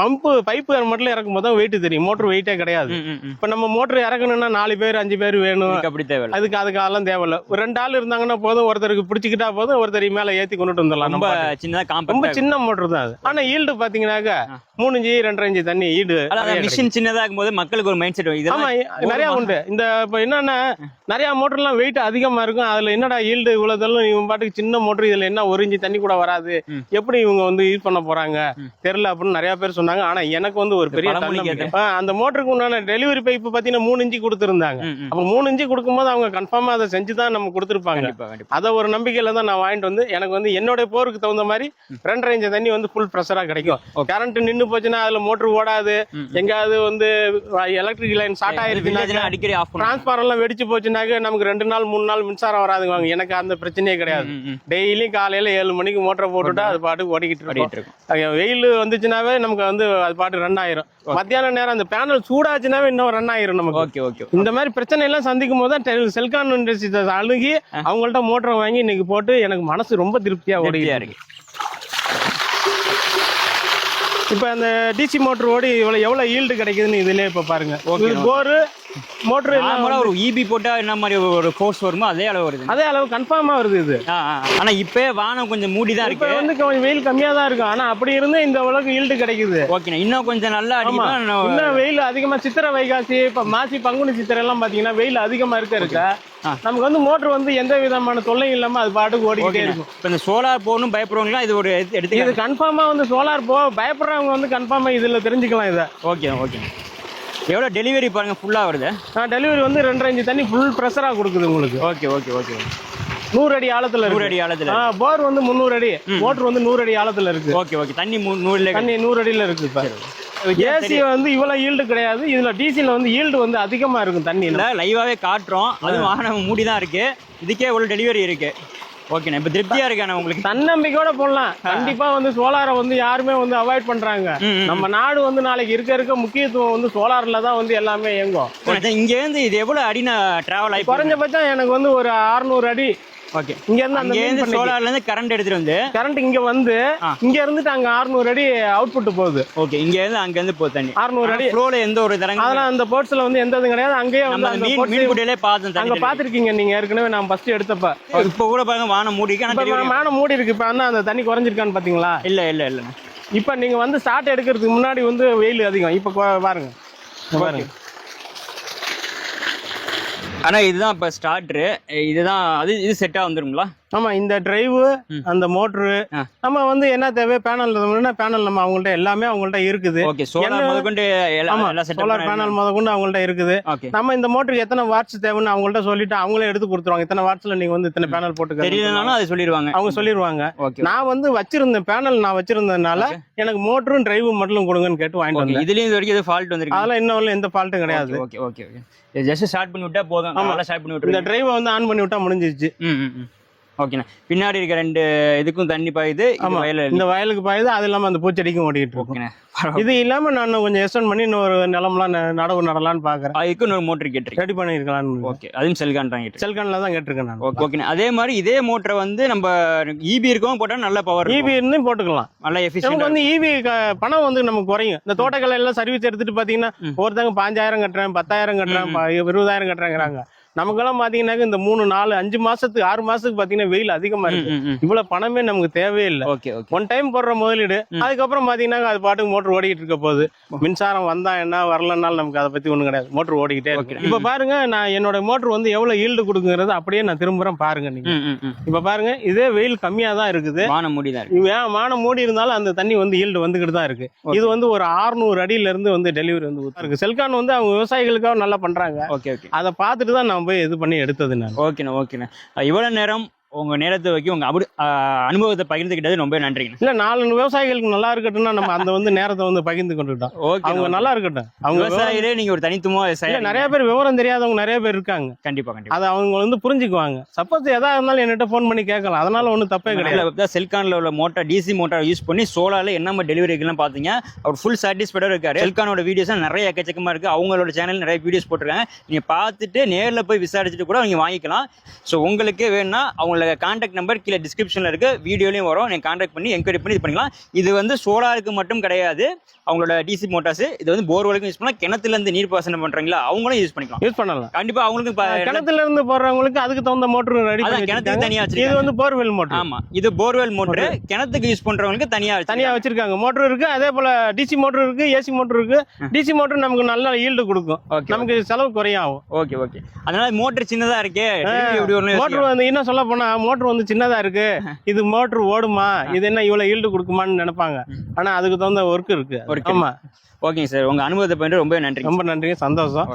பம்பு பைப்பு மட்டும் இறக்கும் போது தான் வெயிட் தெரியும். மோட்டர் வெயிட்டே கிடையாது. இப்ப நம்ம மோட்டர் இறக்கணும்னா நாலு பேர் அஞ்சு பேர் வேணும். அப்படி தேவையில்ல. அதுக்கு அதுக்கு அதெல்லாம் தேவையில்ல. ஒரு ரெண்டு ஆள் இருந்தாங்கன்னா போதும். ஒருத்தருக்கு பிடிச்சிக்கிட்டா போதும். ஒருத்தர் மேல ஏத்தி கொண்டுட்டு வந்துடலாம். ரொம்ப ரொம்ப சின்ன மோட்டர் தான் அது. ஆனா ஈல்டு பாத்தீங்கன்னாக்கா மூணு இன்ச்சு ரெண்டரை இன்ச்சு தண்ணி ஈடு மிஷின் சின்னதா இருக்கும்போது மக்களுக்கு ஒரு மைண்ட் செட் ஆமா நிறைய உண்டு. இந்த இப்ப என்னன்னா நிறைய மோட்டர்லாம் வெயிட் அதிகமா இருக்கும். அதுல என்னடா ஈல்டு இவ்வளவுதெல்லாம் இவங்க பாட்டுக்கு சின்ன மோட்டர் இதுல என்ன ஒரு இன்ச்சு தண்ணி கூட வராது. எப்படி இவங்க வந்து யூஸ் பண்ண போறாங்க? தெரியல அப்படின்னு நிறைய பேர் சொன்னாங்க. ஆனா எனக்கு வந்து ஒரு பெரிய அந்த மோட்டருக்கு உண்டான டெலிவரி பைப் பாத்தீங்கன்னா மூணு இன்ச்சு கொடுத்துருந்தாங்க. அப்ப மூணு இன்ச்சு கொடுக்கும்போது அவங்க கன்ஃபார்மா அதை செஞ்சு தான் நம்ம கொடுத்துருப்பாங்க. அத ஒரு நம்பிக்கையில தான் நான் வாங்கிட்டு வந்து எனக்கு வந்து என்னோட போருக்கு தகுந்த மாதிரி ரெண்டரை இன்ச்சு தண்ணி வந்து ஃபுல் ப்ரெஷரா கிடைக்கும். கரண்ட் நின்னு போச்சுன்னா அதுல மோட்டர் ஓடாது. எங்காவது வந்து எலக்ட்ரிக் லைன் ஷார்ட் வில்லேஜ்லாம் அடிக்கடி ஆஃப் எல்லாம் வெடிச்சு போச்சுனாக்க நமக்கு ரெண்டு நாள் மூணு நாள் மின்சாரம் வராதுங்க எனக்கு அந்த பிரச்சனையே கிடையாது. ம், ம். டெய்லி காலையில ஏழு மணிக்கு மோட்டரை போட்டுட்டா அது பாட்டுக்கு ஓடிக்கிட்டு இருக்கும். வெயில் வந்துச்சுனாவே நமக்கு வந்து அது பாட்டு ரன் ஆயிரும். மத்தியான நேரம் அந்த பேனல் சூடாச்சுனாவே இன்னும் ரன் ஆயிரும் நமக்கு. ஓகே ஓகே இந்த மாதிரி பிரச்சனை எல்லாம் சந்திக்கும் போது தான் செல்கான் இண்டஸ்ட்ரி அழுகி அவங்கள்ட்ட மோட்டரை வாங்கி இன்னைக்கு போட்டு எனக்கு மனசு ரொம்ப திருப்தியா ஓடி திருப்தியா இருக்கு. இப்ப அந்த டிசி மோட்டர் ஓடி இவ்வளவு எவ்வளவு ஈல்டு கிடைக்குதுன்னு இதுலயே இப்ப பாருங்க. இது போரு மோட்டர் நார்மலா ஒரு இபி போட்டா என்ன மாதிரி ஒரு ஃபோர்ஸ் வருமோ அதே அளவு வருது. அதே அளவு கன்ஃபார்மா வருது இது. ஆ, ஆ. ஆனா இப்பே வானம் கொஞ்சம் மூடி தான் இருக்கு. வந்து கொஞ்சம் வெயில் கம்மியா தான் இருக்கும். ஆனா அப்படி இருந்து இந்த அளவுக்கு ஈல்டு கிடைக்குது. ஓகேண்ணா இன்னும் கொஞ்சம் நல்லா இன்னும் வெயில் அதிகமா சித்திரை வைகாசி இப்ப மாசி பங்குனி சித்திரை எல்லாம் பாத்தீங்கன்னா வெயில் அதிகமா இருக்க இருக்க. நமக்கு வந்து மோட்டர் வந்து எந்த விதமான தொல்லையும் இல்லாம அது பாட்டுக்கு ஓடிக்கிட்டே இருக்கும். இப்போ இந்த சோலார் போகணும் பயப்படுறவங்களாம் இது ஒரு எடுத்து- இது எடுத்துக்கலாம் கன்ஃபார்மா வந்து சோலார் போ பயப்படுறவங்க வந்து கன்ஃபார்மா இதுல தெரிஞ்சுக்கலாம் இதை. ஓகே ஓகே எவ்வளோ டெலிவரி பாருங்க ஃபுல்லாக வருது? டெலிவரி வந்து ரெண்டரை இன்ச்சு தண்ணி ஃபுல் ப்ரெஷரா கொடுக்குது உங்களுக்கு. ஓகே ஓகே ஓகே நூறு அடி ஆழத்துல நூறு அடி ஆழத்துல போர் வந்து முந்நூறு அடி. மோட்டர் வந்து நூறு அடி ஆழத்துல இருக்கு. Okay okay. தண்ணி நூறுல தண்ணி நூறு அடியில இருக்கு ஏசி வந்து இவ்வளவு ஈல்டு கிடையாது. இதுல டீசல் வந்து ஈல்டு வந்து அதிகமா இருக்கும் தண்ணி. இல்ல லைவாவே காட்டுறோம். அதுவும் வாகனம் மூடி தான் இருக்கு. இதுக்கே ஒரு டெலிவரி இருக்கு. ஓகேண்ணா இப்போ திருப்தியா இருக்காண்ணா உங்களுக்கு? தன்னம்பிக்கையோட போடலாம். கண்டிப்பா வந்து சோலாரை வந்து யாருமே வந்து அவாய்ட் பண்றாங்க. நம்ம நாடு வந்து நாளைக்கு இருக்க இருக்க முக்கியத்துவம் வந்து சோலார்ல தான் வந்து எல்லாமே இயங்கும். இங்க இருந்து இது எவ்வளவு அடி நான் டிராவல் ஆகி குறைஞ்சபட்சம் எனக்கு வந்து ஒரு 600 அடி ஓகே இங்க இருந்து அந்த இருந்து சோலார்ல இருந்து கரண்ட் எடுத்துட்டு வந்து கரண்ட் இங்க வந்து. இங்க இருந்துட்டு அங்க 600 அடி அவுட்புட் போகுது. ஓகே இங்க இருந்து அங்க இருந்து போ தண்ணி. 600 அடி. ஃப்ளோல எந்த ஒரு தரங்க அதெல்லாம் அந்த போர்ட்ஸ்ல வந்து எந்த இதுவும் கிடையாது. அங்கேயே வந்து அந்த மீன் மீன் குட்டையிலே பார்த்தோம் அங்க பாத்திருக்கீங்க நீங்க ஏற்கனவே நான் ஃபர்ஸ்ட் எடுத்தப்ப. இப்போ கூட பாருங்க வானம் மூடி இருக்கு மேன மூடி இருக்கு இப்ப வந்து அந்த தண்ணி குறைஞ்சிருக்கான்னு பாத்தீங்களா? இல்ல இல்ல இல்ல. இப்ப நீங்க வந்து ஸ்டார்ட் எடுக்கிறதுக்கு முன்னாடி வந்து வெயில் அதிகம். இப்ப பாருங்க. பாருங்க. ஆனால் இதுதான் இப்போ ஸ்டார்ட்ரு இதுதான் அது இது செட்டாக வந்துடுங்களா ஆமா இந்த டிரைவ். அந்த மோட்ரு ஆ. நம்ம வந்து என்ன தேவை பேனல் பேனல் நம்ம அவங்கள்ட்ட எல்லாமே அவங்கள்ட்ட இருக்குது. சோலார் முதற்கொண்டு பேனல் முத கொண்டு அவங்கள்ட்ட இருக்குது. நம்ம இந்த மோட்டருக்கு எத்தனை வாட்ஸ் தேவைன்னு அவங்கள்ட்ட சொல்லிட்டு அவங்களே எடுத்து கொடுத்துருவாங்க. இத்தனை வாட்ஸ்ல நீங்க வந்து இத்தனை பேனல் தெரியலனாலும் அது சொல்லிடுவாங்க. அவங்க சொல்லிடுவாங்க. நான் வந்து வச்சிருந்தேன் பேனல் நான் வச்சிருந்ததுனால எனக்கு மோட்டரும் டிரைவ் மட்டும் கொடுங்கன்னு கேட்டு வாங்கிட்டு வந்தேன். இதுலயும் இது வரைக்கும் ஃபால்ட் வந்திருக்கு? அதெல்லாம் இன்னும் எந்த ஃபால்ட்டும் கிடையாது. Okay okay okay just start பண்ணி விட்டா போதும். நல்லா ஸ்டார்ட் பண்ணி இந்த விட்டுருங்க டிரைவை வந்து ஆன் பண்ணி விட்டா முடிஞ்சிருச்சு. ம் ம் ம். ஓகேண்ணா. பின்னாடி இருக்க ரெண்டு இதுக்கும் தண்ணி பாயுது ஆமா இந்த வயலுக்கு பாயுது அது இல்லாம அந்த பூச்செடிக்கும் ஓகேண்ணா. பரவாயில்ல. இது இல்லாம நான் கொஞ்சம் எக்ஸ்டெண்ட் பண்ணி இன்னொரு நிலம்லாம் நடவு நடலாம்னு பாக்குறேன். அதுக்கு இன்னொரு மோட்டர் கேட்டிருக்கேன். ரெடி பண்ணிருக்கலாம்னு ஓகே அதுவும் செல்கான்றாங்க செல்கன்ல தான் கேட்டிருக்கேன் நான். ஓகே அதே மாதிரி இதே மோட்டரை வந்து நம்ம இபி இருக்கவும் போட்டா நல்ல பவர் ஈவி இருந்து போட்டுக்கலாம். நல்ல நமக்கு எஃபிஷியன்ட் வந்து ஈவி பணம் வந்து நமக்கு குறையும். இந்த தோட்டக்கலை எல்லாம் சர்வீஸ் எடுத்துட்டு பாத்தீங்கன்னா. ஒருத்தங்க பாஞ்சாயிரம் கட்டுறேன் பத்தாயிரம் கட்டுறேன் இருபதாயிரம் கட்டுறேங்கிறாங்க. நமக்கெல்லாம் பாத்தீங்கன்னாக்க இந்த மூணு நாலு அஞ்சு மாசத்துக்கு ஆறு மாசத்துக்கு பாத்தீங்கன்னா வெயில் அதிகமா இருக்கு. இவ்வளவு பணமே நமக்கு தேவையே இல்லை ஓகே ஓகே. ஒன் டைம் போடுற முதலீடு. அதுக்கப்புறம் பாத்தீங்கன்னா அது பாட்டுக்கு மோட்டர் ஓடிக்கிட்டு இருக்க போகுது. மின்சாரம் வந்தா என்ன வரலனாலும் நமக்கு அதை பத்தி ஒண்ணும் கிடையாது. மோட்டர் ஓடிக்கிட்டே. இருக்கு. இப்ப பாருங்க நான் என்னோட மோட்டர் வந்து எவ்வளவு ஈல்டு கொடுக்குங்கிறது அப்படியே நான் திரும்புறேன் பாருங்க நீங்க. இப்ப பாருங்க இதே வெயில் கம்மியா தான் இருக்குது. வானம் மூடி தான் மானம் மூடி இருந்தாலும் அந்த தண்ணி வந்து ஈல்டு வந்துகிட்டு தான் இருக்கு. இது வந்து ஒரு 600 அடியில இருந்து வந்து டெலிவரி வந்து இருக்கு செல்கான் வந்து அவங்க விவசாயிகளுக்காக நல்லா பண்றாங்க. அதை பார்த்துட்டு தான் நான் போய் இது பண்ணி எடுத்தது நான். ஓகேண்ணா ஓகேண்ணா. இவ்வளவு நேரம் உங்க நேரத்தை வைக்க உங்க அபு- அனுபவத்தை பகிர்ந்துக்கிட்டது ரொம்ப நன்றிங்கண்ணா இல்ல நாலு விவசாயிகளுக்கு நல்லா இருக்கட்டும்னா நம்ம அந்த வந்து நேரத்தை வந்து பகிர்ந்து கொண்டுட்டோம் ஓகே அவங்க நல்லா இருக்கட்டும். அவங்க விவசாயி விவசாயிலே நீங்க ஒரு தனித்துவமா இல்ல விவசாயம் நிறைய பேர் விவரம் தெரியாதவங்க நிறைய பேர் இருக்காங்க. கண்டிப்பா கண்டிப்பா. அதை அவங்க வந்து புரிஞ்சுக்குவாங்க. சப்போஸ் எதா இருந்தாலும் என்கிட்ட ஃபோன் பண்ணி கேட்கலாம். அதனால ஒன்றும் தப்பே கிடையாது. செல்கான்ல உள்ள மோட்டார் டிசி மோட்டார் யூஸ் பண்ணி சோலார்ல என்ன டெலிவரிக்கெல்லாம் பாத்தீங்க அவர் ஃபுல் சாட்டிஸ்ஃபைடா இருக்காரு. செல்கானோட வீடியோஸ் நிறைய எக்கச்சக்கமா இருக்கு. அவங்களோட சேனல் நிறைய வீடியோஸ் போட்டிருக்காங்க. நீங்க பார்த்துட்டு நேர்ல போய் விசாரிச்சுட்டு கூட நீங்க வாங்கிக்கலாம். ஸோ உங்களுக்கு வேணும்னா அவங்களோட கான்டாக்ட் நம்பர் கீழே டிஸ்கிரிப்ஷன்ல இருக்கு. வீடியோலயும் வரும். நீங்க கான்டாக்ட் பண்ணி என்கொயரி பண்ணி இது பண்ணிக்கலாம். இது வந்து சோலாருக்கு மட்டும் கிடையாது. அவங்களோட டிசி மோட்டார்ஸ் இது வந்து போர்வெலுக்கும் யூஸ் பண்ணலாம். கிணத்துல இருந்து நீர் பாசனம் பண்றீங்களா? அவங்களும் யூஸ் பண்ணிக்கலாம். யூஸ் பண்ணலாம். கண்டிப்பா அவங்களுக்கு இப்ப- கிணத்துல இருந்து போடுறவங்களுக்கு அதுக்கு தகுந்த மோட்டர் ரெடி கிணத்துக்கு வச்சிருக்காங்க. தனியா இது வந்து போர்வெல் மோட்டர் ஆமா. இது போர்வெல் மோட்டர் கிணத்துக்கு யூஸ் பண்றவங்களுக்கு தனியா தனியா வச்சிருக்காங்க. மோட்டர் இருக்கு. அதே போல டிசி மோட்டர் இருக்கு ஏசி மோட்டர் இருக்கு. டிசி மோட்டர் நமக்கு நல்ல ஈல்டு கொடுக்கும். ஓகே நமக்கு செலவு குறையும் ஆகும் ஓகே ஓகே அதனால மோட்டர் சின்னதா இருக்கே. மோட்டர் வந்து இன்னும் சொல்ல போனா மோட்டர் வந்து சின்னதா இருக்கு. இது மோட்டர் ஓடுமா? இது என்ன இவ்வளவு ஈல்டு கொடுக்குமான்னு நினைப்பாங்க. ஆனா அதுக்கு தகுந்த ஒர்க் இருக்கு. Work ஆமா. ஓகேங்க சார் உங்க அனுபவத்தை பண்ணிட்டு ரொம்ப நன்றி ரொம்ப நன்றி சந்தோஷம்.